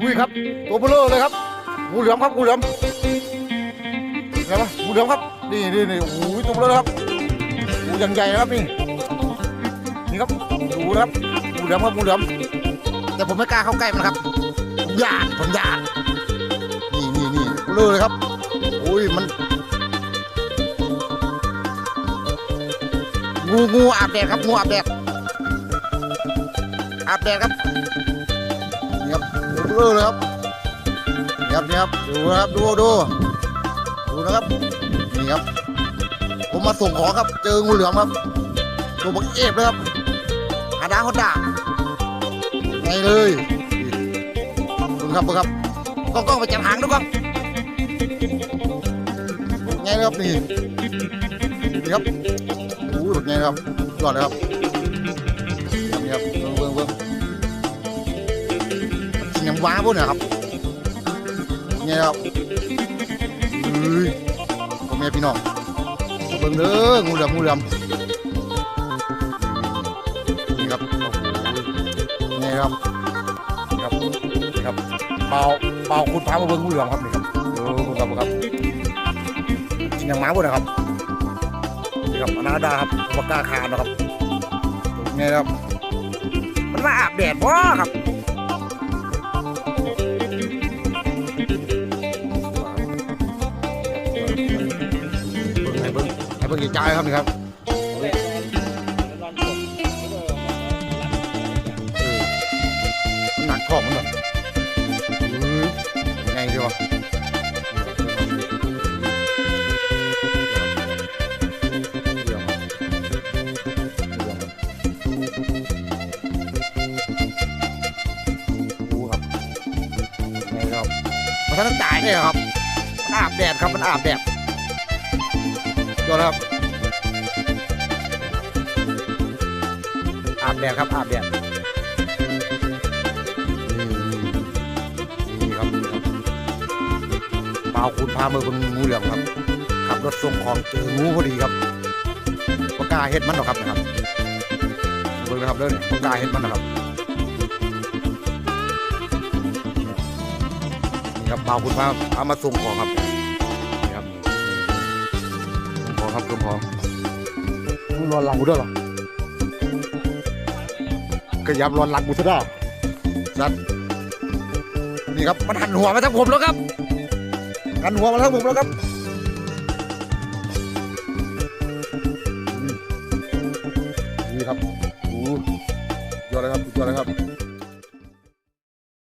อุ้ยครับ ตัวเบลอเลยครับงูเหลือมครับงูเหลือมเห็นไหมงูเหลือมครับ นี่นี่นี่โอ้ยตัวเบลอครับงูอยังใหญ่นะครับนี่นี่ครับดูนะครับงูเหลือมครับงูเหลือมแต่ผมไม่กล้าเข้าใกล้มันครับผมยาดผมยาดนี่นี่นี่เบลอเลยครับโอ้ยมันงูงูอาบแดดครับงูอาบแดดอาบแดดครับ ครับดูเบลอเลยครับนี่ครับนี่ครับดูครับดูดูดูนะครับนี่ครับ ผมมาส่งของครับ เจองูเหลือมครับ ตัวบักเอฟเลยครับอาดาฮอดดาไงเลยดูครับดูครับกล้องกล้องไปจับหางดูกล้องไงเลยครับนี่นี่ครับโอ้ยแบบไงครับยอดเลยครับ ว้าพวกเนี่ยครับเนี่ยครับเฮ้ยพ่อแม่พี่น้องเบิ่งเด้องูเหลือมงูเหลือมนี่ครับโอ้โหนี่ครับนี่ครับนี่ครับเปล่าเปล่าคุณพามาเบิ่งงูเหลือมครับนี่ครับเออคุณครับครับกินน้ำว้าพวกนี่ยครับนี่ครับอนาดาครับปากกาคานนะครับนี่ครับมันมาอาบแดดวะครับ ให้เบิ้งให้เบิ้งใจายครับนี่ครับเออมันหนักท้องมันแบบเออไงดีวะดูครับไงครับมันท่านตายเนี่ยครับ มันอาบแดดครับ มันอาบแดด ตัวนะครับ อาบแดดครับ อาบแดดนี่ครับมีครับเปล่าคุณพามือเป็นงูเหลือมครับ ขับรถส่งของเจองูพอดีครับปากกาเฮ็ดมันหรอครับนะครับเบิ่งนะครับเด้อเนี่ยปากกาเฮ็ดมันนะครับนี่ครับเปล่าคุณพาเอามาส่งของครับ ครับคุณพอมึงรอนหลังกูด้วยเหรอก็ยับรอนหลังกูซะได้สัตว์นี่ครับมันหันหัวมาทางผมแล้วครับหันหัวมาทางผมแล้วครับนี่นี่ครับโอ้ยอดเลยครับยอดเลยครับ